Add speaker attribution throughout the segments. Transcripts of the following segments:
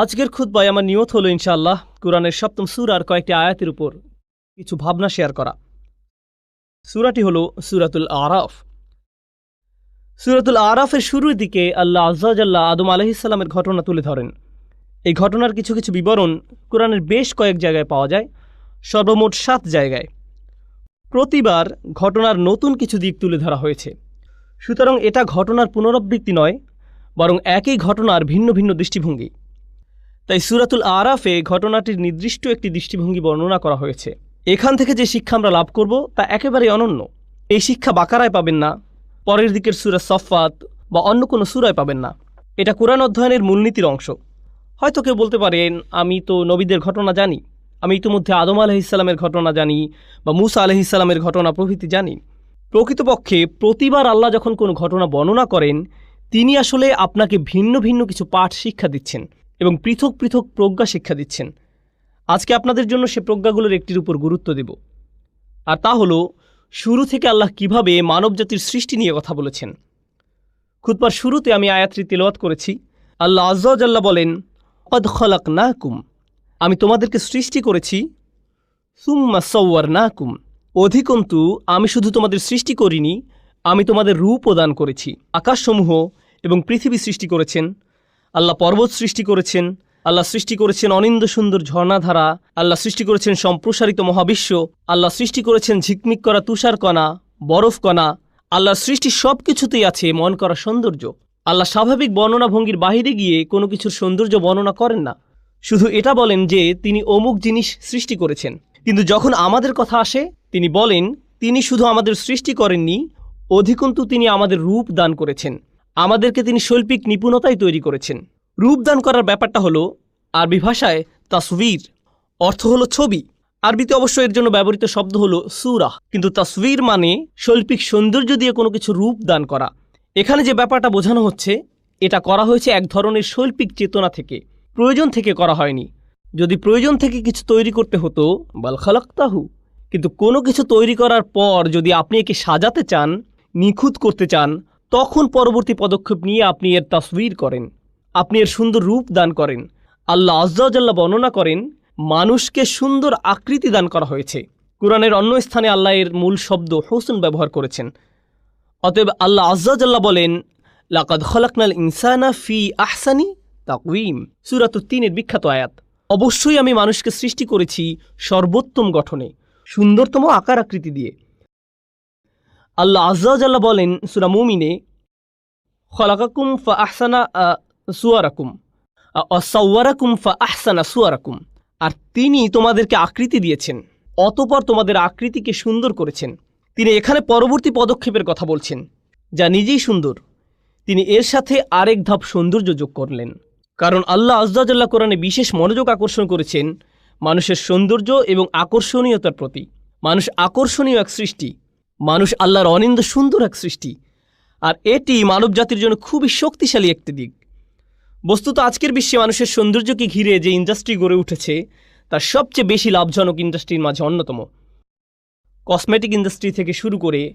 Speaker 1: আজকের খুদ্বায় আমার নিয়ত হলো ইনশাআল্লাহ কোরআনের সপ্তম সুরার কয়েকটি আয়াতের উপর কিছু ভাবনা শেয়ার করা। সুরাটি হল সুরাতুল আরাফ। সুরাতুল আরাফের শুরুর দিকে আল্লাহ আজ্লাহ আদম আলহিসাল্লামের ঘটনা তুলে ধরেন। এই ঘটনার কিছু কিছু বিবরণ কোরআনের বেশ কয়েক জায়গায় পাওয়া যায়, সর্বমোট সাত জায়গায়। প্রতিবার ঘটনার নতুন কিছু দিক তুলে ধরা হয়েছে। সুতরাং এটা ঘটনার পুনরাবৃত্তি নয়, বরং একই ঘটনার ভিন্ন ভিন্ন দৃষ্টিভঙ্গি। তাই সুরাতুল আরাফে ঘটনাটির নির্দিষ্ট একটি দৃষ্টিভঙ্গি বর্ণনা করা হয়েছে। এখান থেকে যে শিক্ষা আমরা লাভ করব তা একেবারে অনন্য। এই শিক্ষা বাকারায় পাবেন না, পরের দিকের সুরা সফাত বা অন্য কোনো সুরায় পাবেন না। এটা কোরআন অধ্যয়নের মূলনীতির অংশ। হয়তো কেউ বলতে পারেন, আমি তো নবীদের ঘটনা জানি, আমি ইতিমধ্যে আদম আলহিসাল্লামের ঘটনা জানি বা মুসা আলহিসাল্লামের ঘটনা প্রভৃতি জানি। প্রকৃতপক্ষে প্রতিবার আল্লাহ যখন কোনো ঘটনা বর্ণনা করেন, তিনি আসলে আপনাকে ভিন্ন ভিন্ন কিছু পাঠ শিক্ষা দিচ্ছেন। এবং পৃথক পৃথক প্রজ্ঞা শিক্ষা দিচ্ছেন। আজকে আপনাদের জন্য সে প্রজ্ঞাগুলোর একটির উপর গুরুত্ব দেব। আর তা হলো, শুরু থেকে আল্লাহ কীভাবে মানবজাতির সৃষ্টি নিয়ে কথা বলেছেন। খুদবার শুরুতে আমি আয়াতটি তেলাওয়াত করেছি। আল্লাহ আজ্লাহ বলেন, কদ খলাক না কুম আমি তোমাদেরকে সৃষ্টি করেছি। সুম্মা সৌয়ার না কুম অধিকন্তু, আমি শুধু তোমাদের সৃষ্টি করিনি, আমি তোমাদের রূপও দান করেছি। আকাশসমূহ এবং পৃথিবী সৃষ্টি করেছেন। আল্লাহ পর্বত সৃষ্টি করেছেন, আল্লাহ সৃষ্টি করেছেন অনিন্দ সুন্দর ঝর্ণাধারা, আল্লাহ সৃষ্টি করেছেন সম্প্রসারিত মহাবিশ্ব, আল্লাহ সৃষ্টি করেছেন ঝিকমিক করা তুষারকণা বরফকণা আল্লাহর সৃষ্টি সব কিছুতেই আছে মন করা সৌন্দর্য। আল্লাহ স্বাভাবিক বর্ণনা ভঙ্গির বাহিরে গিয়ে কোনো কিছুর সৌন্দর্য বর্ণনা করেন না। শুধু এটা বলেন যে তিনি অমুক জিনিস সৃষ্টি করেছেন। কিন্তু যখন আমাদের কথা আসে, তিনি বলেন, তিনি শুধু আমাদের সৃষ্টি করেননি, অধিকন্তু তিনি আমাদের রূপ দান করেছেন। আমাদেরকে তিনি শৈল্পিক নিপুণতাই তৈরি করেছেন। রূপ দান করার ব্যাপারটা হলো আরবি ভাষায় তাসভির অর্থ হলো ছবি। আরবিতে অবশ্য এর জন্য ব্যবহৃত শব্দ হলো সুরাহ কিন্তু তাসভির মানে শৈল্পিক সৌন্দর্য দিয়ে কোনো কিছু রূপ দান করা। এখানে যে ব্যাপারটা বোঝানো হচ্ছে, এটা করা হয়েছে এক ধরনের শৈল্পিক চেতনা থেকে। প্রয়োজন থেকে করা হয়নি। যদি প্রয়োজন থেকে কিছু তৈরি করতে হতো, বাল খালাক্তাহু। কিন্তু কোনো কিছু তৈরি করার পর যদি আপনি একে সাজাতে চান, নিখুঁত করতে চান তখন পরবর্তী পদক্ষেপ নিয়ে আপনি এর তাসবির করেন। আপনি এর সুন্দর রূপ দান করেন। আল্লাহ আজ্জাল্লাহ বর্ণনা করেন, মানুষকে সুন্দর আকৃতি দান করা হয়েছে। কোরআনের অন্য স্থানে আল্লাহ এর মূল শব্দ হোসেন ব্যবহার করেছেন। অতএব আল্লাহ আজ্জাল্লাহ বলেন, লাকাদ খলাকনাল ইনসানা ফি আহসানি তাকউইম সুরাত তিনের বিখ্যাত আয়াত। অবশ্যই আমি মানুষকে সৃষ্টি করেছি সর্বোত্তম গঠনে, সুন্দরতম আকার আকৃতি দিয়ে। আল্লাহ আজ্লাহ বলেন, সুরা মুমিনে, খলাকাকুম ফা আহসানা সুয়ারাকুম অসাওয়ারাকুম ফা আহসানা সুয়ারাকুম। আর তিনি তোমাদেরকে আকৃতি দিয়েছেন, অতপর তোমাদের আকৃতিকে সুন্দর করেছেন। তিনি এখানে পরবর্তী পদক্ষেপের কথা বলছেন, যা নিজেই সুন্দর। তিনি এর সাথে আরেক ধাপ সৌন্দর্য যোগ করলেন। কারণ আল্লাহ আজদাজাল্লাহ কোরআনে বিশেষ মনোযোগ আকর্ষণ করেছেন মানুষের সৌন্দর্য এবং আকর্ষণীয়তার প্রতি। মানুষ আকর্ষণীয় এক সৃষ্টি। মানুষ আল্লাহর অনিন্দ সুন্দর এক সৃষ্টি। আর এটি মানব জাতির জন্য খুবই শক্তিশালী একটি দিক। বস্তুত আজকের বিশ্বে মানুষের সৌন্দর্যকে ঘিরে যে ইন্ডাস্ট্রি গড়ে উঠেছে, তার সবচেয়ে বেশি লাভজনক ইন্ডাস্ট্রির মাঝে অন্যতম। কসমেটিক ইন্ডাস্ট্রি থেকে শুরু করে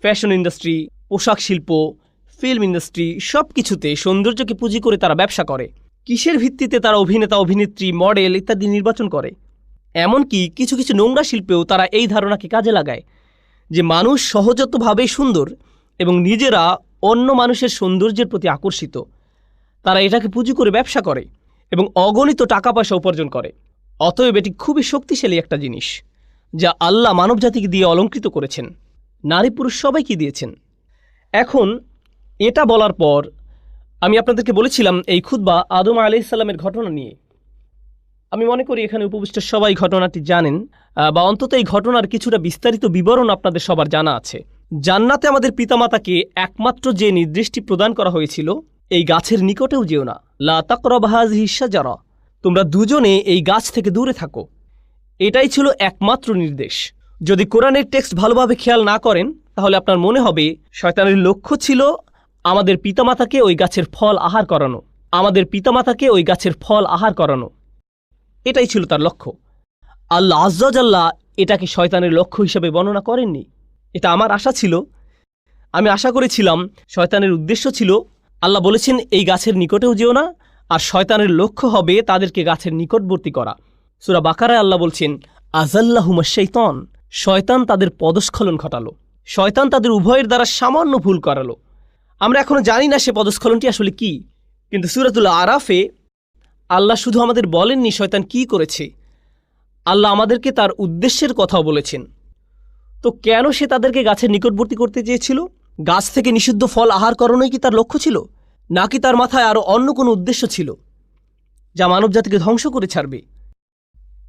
Speaker 1: ফ্যাশন ইন্ডাস্ট্রি, পোশাক শিল্প, ফিল্ম ইন্ডাস্ট্রি সব কিছুতে সৌন্দর্যকে পুঁজি করে তারা ব্যবসা করে। কিসের ভিত্তিতে তারা অভিনেতা, অভিনেত্রী, মডেল ইত্যাদি নির্বাচন করে? এমনকি কিছু কিছু নোংরা শিল্পেও তারা এই ধারণাকে কাজে লাগায়। যে মানুষ সহজতভাবেই সুন্দর এবং নিজেরা অন্য মানুষের সৌন্দর্যের প্রতি আকর্ষিত। তারা এটাকে পুঁজি করে ব্যবসা করে এবং অগণিত টাকা পয়সা উপার্জন করে। অতএব এটি খুবই শক্তিশালী একটা জিনিস, যা আল্লাহ মানবজাতিকে দিয়ে অলঙ্কৃত করেছেন। নারী পুরুষ সবাইকে দিয়েছেন। এখন এটা বলার পর আমি আপনাদেরকে বলেছিলাম এই খুদ্া আদম আলাইসাল্লামের ঘটনা নিয়ে। আমি মনে করি এখানে উপবিষ্ট সবাই ঘটনাটি জানেন বা অন্তত এই ঘটনার কিছুটা বিস্তারিত বিবরণ আপনাদের সবার জানা আছে। জান্নাতে আমাদের পিতামাতাকে একমাত্র যে নির্দেশটি প্রদান করা হয়েছিল, এই গাছের নিকটেও যেও না। লা তাকরবাহাজ হিসা যারা তোমরা দুজনে এই গাছ থেকে দূরে থাকো। এটাই ছিল একমাত্র নির্দেশ। যদি কোরআনের টেক্সট ভালোভাবে খেয়াল না করেন, তাহলে আপনার মনে হবে, শয়তানের লক্ষ্য ছিল আমাদের পিতামাতাকে ওই গাছের ফল আহার করানো। আমাদের পিতামাতাকে ওই গাছের ফল আহার করানো। এটাই ছিল তার লক্ষ্য। আল্লাহ আজ্লাহ এটাকে শয়তানের লক্ষ্য হিসেবে বর্ণনা করেননি। এটা আমার আশা ছিল। আমি আশা করেছিলাম শয়তানের উদ্দেশ্য ছিল, আল্লাহ বলেছেন, এই গাছের নিকটেও যেও না, আর শয়তানের লক্ষ্য হবে তাদেরকে গাছের নিকটবর্তী করা। সুরা বাকারায় আল্লাহ বলছেন আজাল্লাহুমা শৈতন। শয়তান তাদের পদস্খলন ঘটালো। শয়তান তাদের উভয়ের দ্বারা সামান্য ভুল করালো। আমরা এখনও জানি না সে পদস্খলনটি আসলে কি, কিন্তু সুরাতুল আরাফে আল্লাহ শুধু আমাদের বলেননি শয়তান কি করেছে? আল্লাহ আমাদেরকে তার উদ্দেশ্যের কথাও বলেছেন। তো কেন সে তাদেরকে গাছের নিকটবর্তী করতে চেয়েছিল? গাছ থেকে নিষিদ্ধ ফল আহার করানোই কি তার লক্ষ্য ছিল? নাকি তার মাথায় আরও অন্য কোনো উদ্দেশ্য ছিল, যা মানবজাতিকে ধ্বংস করে ছাড়বে?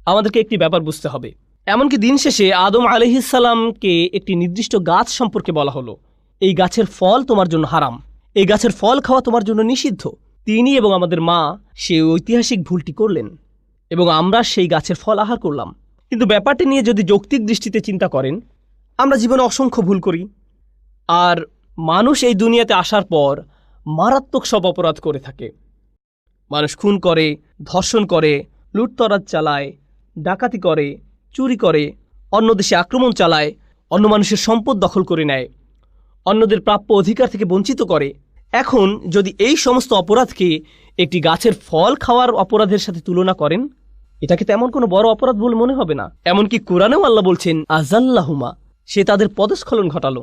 Speaker 1: আমাদেরকে একটি ব্যাপার বুঝতে হবে। এমনকি দিন শেষে আদম আলহিসাল্লামকে একটি নির্দিষ্ট গাছ সম্পর্কে বলা হলো। এই গাছের ফল তোমার জন্য হারাম। এই গাছের ফল খাওয়া তোমার জন্য নিষিদ্ধ। তিনি এবং আমাদের মা সেই ঐতিহাসিক ভুলটি করলেন এবং আমরা সেই গাছের ফল আহার করলাম। কিন্তু ব্যাপারটি নিয়ে যদি যৌক্তিক দৃষ্টিতে চিন্তা করেন, আমরা জীবনে অসংখ্য ভুল করি। আর মানুষ এই দুনিয়াতে আসার পর মারাত্মক সব অপরাধ করে থাকে। মানুষ খুন করে, ধর্ষণ করে, লুটতরাজ চালায়, ডাকাতি করে, চুরি করে, অন্য দেশে আক্রমণ চালায়, অন্য মানুষের সম্পদ দখল করে নেয়, অন্যদের প্রাপ্য অধিকার থেকে বঞ্চিত করে। এখন যদি এই সমস্ত অপরাধকে একটি গাছের ফল খাওয়ার অপরাধের সাথে তুলনা করেন এটাকে তেমন কোনো বড় অপরাধ বলে মনে হবে না? এমনকি কোরআনেও আল্লাহ বলছেন আজাল্লাহুমা সে তাদের পদস্খলন ঘটালো,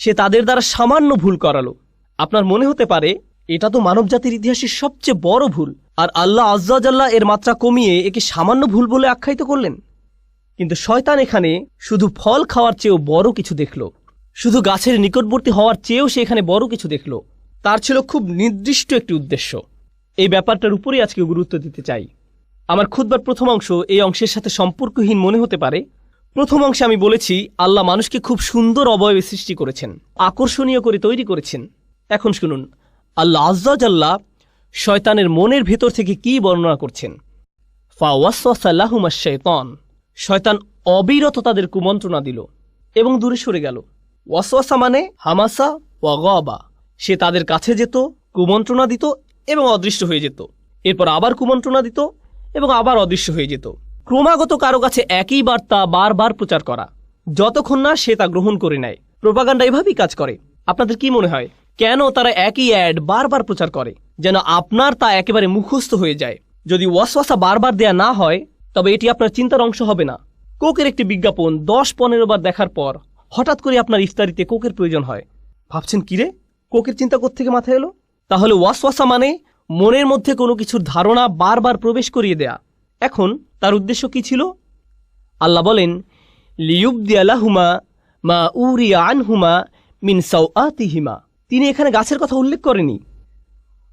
Speaker 1: সে তাদের দ্বারা সামান্য ভুল করালো। আপনার মনে হতে পারে, এটা তো মানবজাতির ইতিহাসের সবচেয়ে বড় ভুল, আর আল্লাহ আজ্জাজাল্লাহ এর মাত্রা কমিয়ে একে সামান্য ভুল বলে আখ্যায়িত করলেন। কিন্তু শয়তান এখানে শুধু ফল খাওয়ার চেয়েও বড় কিছু দেখল, শুধু গাছের নিকটবর্তী হওয়ার চেয়েও সে এখানে বড় কিছু দেখল। তার ছিল খুব নির্দিষ্ট একটি উদ্দেশ্য। এই ব্যাপারটার উপরেই আজকে গুরুত্ব দিতে চাই। আমার খুদবার প্রথম অংশ এই অংশের সাথে সম্পর্কহীন মনে হতে পারে। প্রথম অংশে আমি বলেছি, আল্লাহ মানুষকে খুব সুন্দর অবয়বে সৃষ্টি করেছেন, আকর্ষণীয় করে তৈরি করেছেন। এখন শুনুন, আল্লাহ আজ্জাল্লাহ শয়তানের মনের ভেতর থেকে কি বর্ণনা করছেন? ফাওয়াসাল্লাহুমা শৈতন শয়তান। অবিরত তাদের কুমন্ত্রণা দিল এবং দূরে সরে গেল। ওয়াসওয়াসা মানে হামাসা ওয়াগবা সে তাদের কাছে যেত, কুমন্ত্রণা দিত এবং অদৃশ্য হয়ে যেত। এরপর আবার কুমন্ত্রণা দিত এবং আবার অদৃশ্য হয়ে যেত। ক্রমাগত কারও কাছে একই বার্তা বারবার প্রচার করা। যতক্ষণ না সে তা গ্রহণ করে নেয়। প্রোপাগান্ডা এভাবেই কাজ করে। আপনাদের কি মনে হয়? কেন তারা একই অ্যাড বারবার প্রচার করে? যেন আপনার তা একেবারে মুখস্থ হয়ে যায়। যদি ওয়াসওয়াসা বারবার দেয়া না হয়, তবে এটি আপনার চিন্তার অংশ হবে না। কোকের একটি বিজ্ঞাপন দশ পনেরো বার দেখার পর হঠাৎ করে আপনার ইফতারিতে কোকের প্রয়োজন হয়। ভাবছেন কিরে কোকের চিন্তা থেকে মাথায় এলো? তাহলে ওয়াসওয়াসা মানে মনের মধ্যে কোনো কিছুর ধারণা বারবার প্রবেশ করিয়ে দেয়া। এখন তার উদ্দেশ্য কি ছিল? আল্লাহ বলেন লিউবদিয়ালাহুমা মা উরিয়া আনহুমা মিন সাউআতিহিমা তিনি এখানে গাছের কথা উল্লেখ করেনি।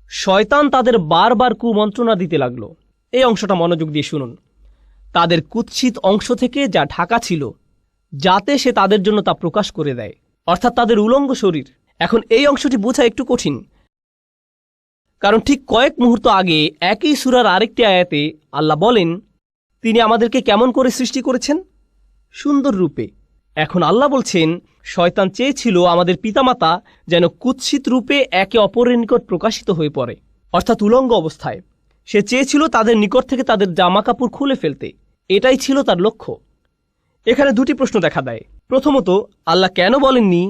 Speaker 1: শয়তান তাদের বারবার কুমন্ত্রণা দিতে লাগল। এই অংশটা মনোযোগ দিয়ে শুনুন। তাদের কুৎসিত অংশ থেকে যা ঢাকা ছিল, যাতে সে তাদের জন্য তা প্রকাশ করে দেয়। অর্থাৎ তাদের উলঙ্গ শরীর। এখন এই অংশটি বোঝা একটু কঠিন। কারণ ঠিক কয়েক মুহূর্ত আগে একই সুরার আরেকটি আয়াতে আল্লাহ বলেন, তিনি আমাদেরকে কেমন করে সৃষ্টি করেছেন? সুন্দর রূপে। এখন আল্লাহ বলছেন, শয়তান চেয়েছিল আমাদের পিতামাতা যেন কুৎসিত রূপে একে অপরের নিকট প্রকাশিত হয়ে পড়ে, অর্থাৎ উলঙ্গ অবস্থায়। সে চেয়েছিল তাদের নিকট থেকে তাদের জামা কাপড় খুলে ফেলতে। এটাই ছিল তার লক্ষ্য। এখানে দুটি প্রশ্ন দেখা দেয়। প্রথমত, আল্লাহ কেন বলেননি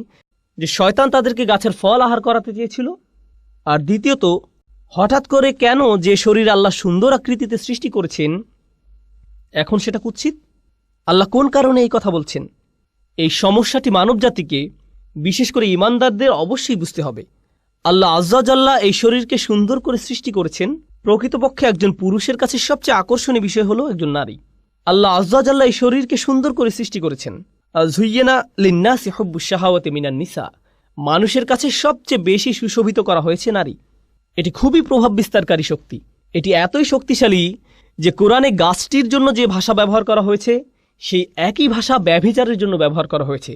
Speaker 1: যে শয়তান তাদেরকে গাছের ফল আহার করাতে চেয়েছিল। আর দ্বিতীয়ত, হঠাৎ করে কেন যে শরীর আল্লাহ সুন্দর আকৃতিতে সৃষ্টি করেছেন, এখন সেটা কুৎসিত? আল্লাহ কোন কারণে এই কথা বলছেন? এই সমস্যাটি মানবজাতিকে, বিশেষ করে ইমানদারদের অবশ্যই বুঝতে হবে। আল্লাহ আজ্জাজাল্লাহ এই শরীরকে সুন্দর করে সৃষ্টি করেছেন। প্রকৃতপক্ষে একজন পুরুষের কাছে সবচেয়ে আকর্ষণীয় বিষয় হলো একজন নারী। আল্লাহ আজ্জাজাল্লাহ এই শরীরকে সুন্দর করে সৃষ্টি করেছেন। ঝুইয়েনা লিন্নাসি হব্বু শাহাওয়াতে মিনান নিসা। মানুষের কাছে সবচেয়ে বেশি সুশোভিত করা হয়েছে নারী। এটি খুবই প্রভাব বিস্তারকারী শক্তি। এটি এতই শক্তিশালী যে কোরআনে গাছটির জন্য যে ভাষা ব্যবহার করা হয়েছে, সেই একই ভাষা ব্যভিচারের জন্য ব্যবহার করা হয়েছে।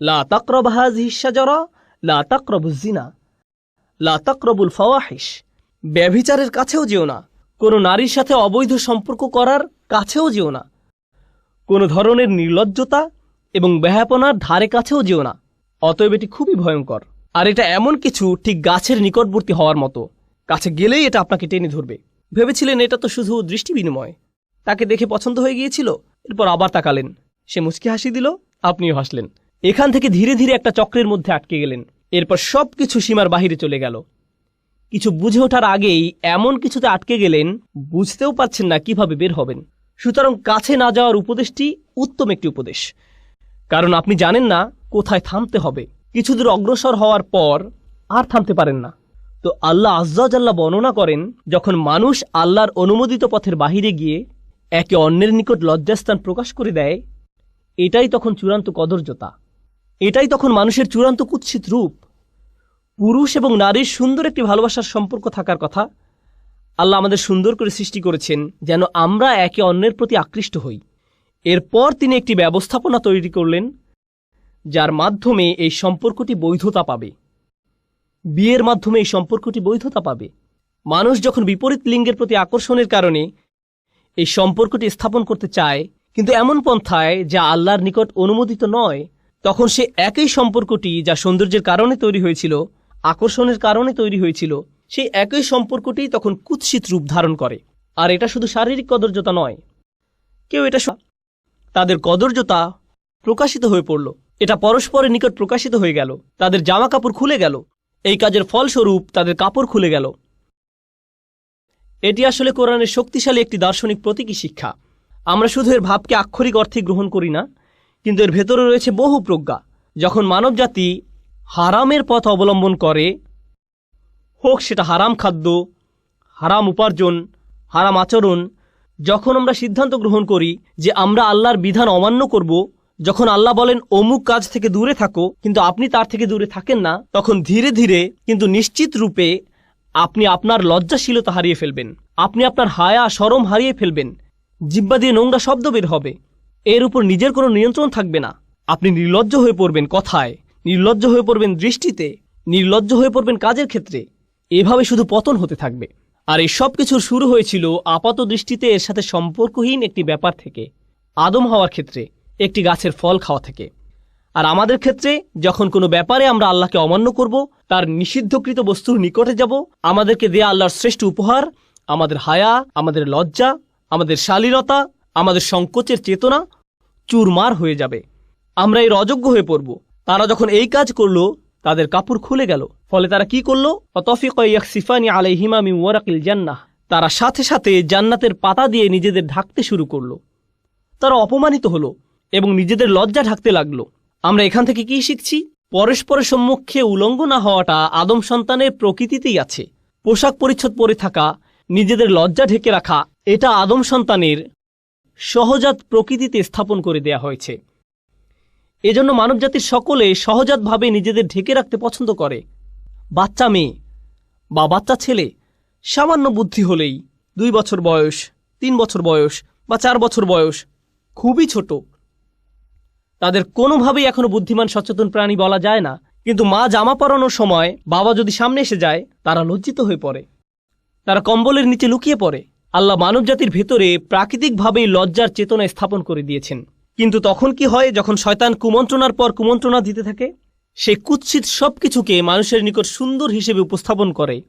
Speaker 1: লা তাকরব হাজ হিসাজরা লা তাকরবুজিনা লা তাকরবুল ফাওয়াহিস ব্যভিচারের কাছেও যেও না। কোনো নারীর সাথে অবৈধ সম্পর্ক করার কাছেও যেও না। কোনো ধরনের নির্লজ্জতা এবং ব্যাহাপনার ধারে কাছেও যেও না। অতএব এটি খুবই ভয়ঙ্কর। আর এটা এমন কিছু ঠিক গাছের নিকটবর্তী হওয়ার মতো। কাছে গেলেই এটা আপনাকে টেনে ধরবে। ভেবেছিলেন এটা তো শুধু দৃষ্টি বিনিময়। তাকে দেখে পছন্দ হয়ে গিয়েছিল, এরপর আবার তাকালেন। সে মুচকি হাসি দিল, আপনিও হাসলেন। এখান থেকে ধীরে ধীরে একটা চক্রের মধ্যে আটকে গেলেন। এরপর সব কিছু সীমার বাহিরে চলে গেল। কিছু বুঝে ওঠার আগেই এমন কিছুতে আটকে গেলেন, বুঝতেও পারছেন না কীভাবে বের হবেন। সুতরাং কাছে না যাওয়ার উপদেশটি উত্তম একটি উপদেশ। কারণ আপনি জানেন না কোথায় থামতে হবে। কিছু দূর অগ্রসর হওয়ার পর আর থামতে পারেন না। তো আল্লাহ আজ্জাল্লাহ বর্ণনা করেন, যখন মানুষ আল্লাহর অনুমোদিত পথের বাহিরে গিয়ে একে অন্যের নিকট লজ্জাস্থান প্রকাশ করে দেয়, এটাই তখন চূড়ান্ত কদর্যতা। এটাই তখন মানুষের চূড়ান্ত কুৎসিত রূপ। পুরুষ এবং নারীর সুন্দর একটি ভালোবাসার সম্পর্ক থাকার কথা আল্লাহ আমাদের সুন্দর করে সৃষ্টি করেছেন, যেন আমরা একে অন্যের প্রতি আকৃষ্ট হই। এরপর তিনি একটি ব্যবস্থাপনা তৈরি করলেন, যার মাধ্যমে এই সম্পর্কটি বৈধতা পাবে। বিয়ের মাধ্যমে এই সম্পর্কটি বৈধতা পাবে। মানুষ যখন বিপরীত লিঙ্গের প্রতি আকর্ষণের কারণে এই সম্পর্কটি স্থাপন করতে চায়, কিন্তু এমন পন্থায় যা আল্লাহর নিকট অনুমোদিত নয়, তখন সে একই সম্পর্কটি যা সৌন্দর্যের কারণে তৈরি হয়েছিল, আকর্ষণের কারণে তৈরি হয়েছিল, সেই একই সম্পর্কটি তখন কুৎসিত রূপ ধারণ করে। আর এটা শুধু শারীরিক কদর্যতা নয়। কেউ এটা তাদের কদর্যতা প্রকাশিত হয়ে পড়ল। এটা পরস্পরের নিকট প্রকাশিত হয়ে গেল। তাদের জামা কাপড় খুলে গেল। এই কাজের ফলস্বরূপ তাদের কাপড় খুলে গেল। এটি আসলে কোরআনের শক্তিশালী একটি দার্শনিক প্রতীকী শিক্ষা। আমরা শুধু এর ভাবকে আক্ষরিক অর্থে গ্রহণ করি না, কিন্তু এর ভেতরে রয়েছে বহু প্রজ্ঞা। যখন মানবজাতি হারামের পথ অবলম্বন করে, হোক সেটা হারাম খাদ্য, হারাম উপার্জন, হারাম আচরণ যখন আমরা সিদ্ধান্ত গ্রহণ করি যে আমরা আল্লাহর বিধান অমান্য করব, যখন আল্লাহ বলেন, অমুক কাজ থেকে দূরে থাকো, কিন্তু আপনি তার থেকে দূরে থাকেন না, তখন ধীরে ধীরে কিন্তু নিশ্চিত রূপে আপনি আপনার লজ্জাশীলতা হারিয়ে ফেলবেন। আপনি আপনার হায়া, সরম হারিয়ে ফেলবেন। জিব্বা দিয়ে নোংরা শব্দ বের হবে। এর উপর নিজের কোনো নিয়ন্ত্রণ থাকবে না। আপনি নির্লজ্জ হয়ে পড়বেন কথায়, নির্লজ্জ হয়ে পড়বেন দৃষ্টিতে, নির্লজ্জ হয়ে পড়বেন কাজের ক্ষেত্রে। এভাবে শুধু পতন হতে থাকবে। আর এই সব শুরু হয়েছিল আপাত দৃষ্টিতে এর সাথে সম্পর্কহীন একটি ব্যাপার থেকে, আদম হওয়ার ক্ষেত্রে, একটি গাছের ফল খাওয়া থেকে। আর আমাদের ক্ষেত্রে, যখন কোনো ব্যাপারে আমরা আল্লাহকে অমান্য করব, তার নিষিদ্ধকৃত বস্তুর নিকটে যাব, আমাদেরকে দেয়া আল্লাহর শ্রেষ্ঠ উপহার, আমাদের হায়া, আমাদের লজ্জা, আমাদের শালীনতা, আমাদের সংকোচের চেতনা চুরমার হয়ে যাবে। আমরা এর অযোগ্য হয়ে পড়ব। তারা যখন এই কাজ করল তাদের কাপড় খুলে গেল। ফলে তারা কি করল? অতফিক সিফানি আলাইহিমা মি ওয়ারাকিল জান্নাহ। তারা সাথে সাথে জান্নাতের পাতা দিয়ে নিজেদের ঢাকতে শুরু করল। তারা অপমানিত হলো এবং নিজেদের লজ্জা ঢাকতে লাগল। আমরা এখান থেকে কি শিখছি? পরস্পরের সম্মুখে উলঙ্গ না হওয়াটা আদম সন্তানের প্রকৃতিতেই আছে। পোশাক পরিচ্ছদ পরে থাকা, নিজেদের লজ্জা ঢেকে রাখা, এটা আদম সন্তানের সহজাত প্রকৃতিতে স্থাপন করে দেয়া হয়েছে। এজন্য মানবজাতির সকলে সহজাতভাবে নিজেদের ঢেকে রাখতে পছন্দ করে। বাচ্চা মেয়ে বা বাচ্চা ছেলে, সামান্য বুদ্ধি হলেই দুই বছর বয়স, তিন বছর বয়স বা চার বছর বয়স খুবই ছোট। তাদের কোনোভাবেই এখনও বুদ্ধিমান, সচেতন প্রাণী বলা যায় না। কিন্তু মা জামা পরানোর সময় বাবা যদি সামনে এসে যায়, তারা লজ্জিত হয়ে পড়ে। তারা কম্বলের নিচে লুকিয়ে পড়ে। আল্লাহ মানবজাতির ভেতরে প্রাকৃতিকভাবেই লজ্জার চেতনা স্থাপন করে দিয়েছেন। কিন্তু তখন কি হয়, যখন শয়তান কুমন্ত্রণার পর কুমন্ত্রণা দিতে থাকে, সে কুৎসিত সব কিছুকে মানুষের নিকট সুন্দর হিসেবে উপস্থাপন করে।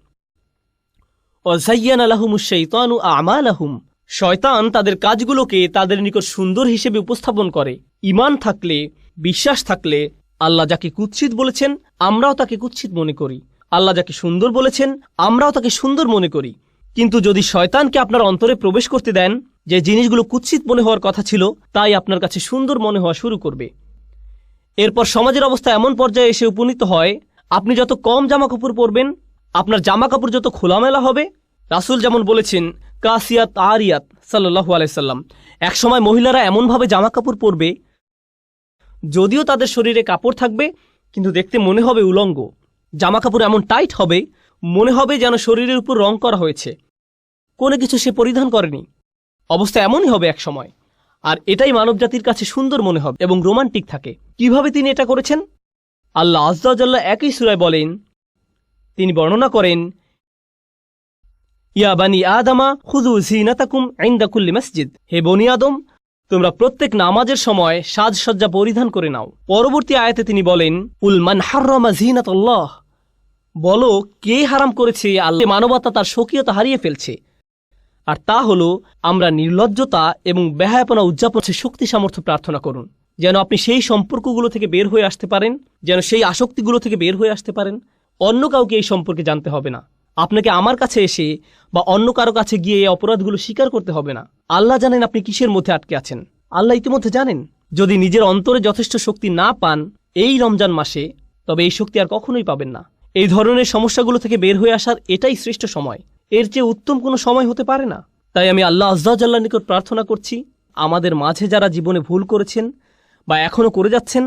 Speaker 1: অজাইয়ান আলাহুম শৈতানু আমালাহুম। শয়তান তাদের কাজগুলোকে তাদের নিকট সুন্দর হিসেবে উপস্থাপন করে। ইমান থাকলে, বিশ্বাস থাকলে, আল্লাহ যাকে কুৎসিত বলেছেন, আমরাও তাকে কুৎসিত মনে করি। আল্লাহ যাকে সুন্দর বলেছেন, আমরাও তাকে সুন্দর মনে করি। কিন্তু যদি শয়তানকে আপনার অন্তরে প্রবেশ করতে দেন যে জিনিসগুলো কুৎসিত মনে হওয়ার কথা ছিল, তাই আপনার কাছে সুন্দর মনে হওয়া শুরু করবে। এরপর সমাজের অবস্থা এমন পর্যায়ে এসে উপনীত হয়, আপনি যত কম জামা কাপড় পরবেন, আপনার জামা কাপড় যত খোলামেলা হবে, রাসুল যেমন বলেছেন, কাসিয়াত আরিয়াত সাল্লাহু আলাইসাল্লাম একসময় মহিলারা এমনভাবে জামা কাপড় পরবে, যদিও তাদের শরীরে কাপড় থাকবে, কিন্তু দেখতে মনে হবে উলঙ্গ। জামা কাপড় এমন টাইট হবে, মনে হবে যেন শরীরের উপর রং করা হয়েছে। কোনো কিছু সে পরিধান করেনি। অবস্থা এমনই হবে এক সময়। আর এটাই মানবজাতির কাছে সুন্দর মনে হবে এবং রোমান্টিক থাকে। কীভাবে তিনি এটা করেছেন? আল্লাহ আজ্লাহ একই সুরায় বলেন, তিনি বর্ণনা করেন, ইয়া বানি আদামা খুদু জিনাতাকুম ইনদা কুল্লি মসজিদ। হে বনি আদম, তোমরা প্রত্যেক নামাজের সময় সাজসজ্জা পরিধান করে নাও। পরবর্তী আয়াতে তিনি বলেন, উল মান হাররামা জিনাতাল্লাহ বলো, কে হারাম করেছে? আল্লাহ মানবতা তার স্বকীয়তা হারিয়ে ফেলছে। আর তা হলো, আমরা নির্লজ্জতা এবং বেহায়াপনা উদযাপনের শক্তি সামর্থ্য প্রার্থনা করুন। যেন আপনি সেই সম্পর্কগুলো থেকে বের হয়ে আসতে পারেন, যেন সেই আসক্তিগুলো থেকে বের হয়ে আসতে পারেন। অন্য কাউকে এই সম্পর্কে জানতে হবে না। আপনাকে আমার কাছে এসে বা অন্য কারও কাছে গিয়ে এই অপরাধগুলো স্বীকার করতে হবে না। আল্লাহ জানেন আপনি কিসের মধ্যে আটকে আছেন। আল্লাহ ইতিমধ্যে জানেন, যদি নিজের অন্তরে যথেষ্ট শক্তি না পান এই রমজান মাসে, তবে এই শক্তি আর কখনোই পাবেন না। এই ধরনের সমস্যাগুলো থেকে বের হয়ে আসার এটাই শ্রেষ্ঠ সময়। এর চেয়ে উত্তম কোনো সময় হতে পারে না। তাই আমি আল্লাহ আজ্লাহ নিকট প্রার্থনা করছি, আমাদের মাঝে যারা জীবনে ভুল করেছেন বা এখনও করে যাচ্ছেন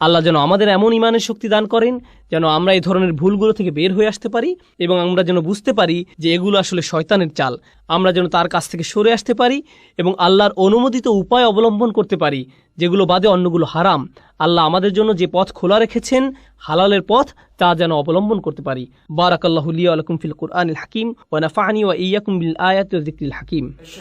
Speaker 1: আল্লাহ যেন আমাদের এমন ইমানের শক্তি দান করেন যেন আমরা এই ধরনের ভুলগুলো থেকে বের হয়ে আসতে পারি এবং আমরা যেন বুঝতে পারি যে এগুলো আসলে শয়তানের চাল। আমরা যেন তার কাছ থেকে সরে আসতে পারি এবং আল্লাহর অনুমোদিত উপায় অবলম্বন করতে পারি, যেগুলো বাদে অন্যগুলো হারাম। আল্লাহ আমাদের জন্য যে পথ খোলা রেখেছেন, হালালের পথ, তা যেন অবলম্বন করতে পারি। বারাকাল্লাহুলিয়া আলকুম ফিল কুরআনিল হাকিম ওয়া নাফানি ওয়া ইয়াকুম বিল আয়াতি হাকিম।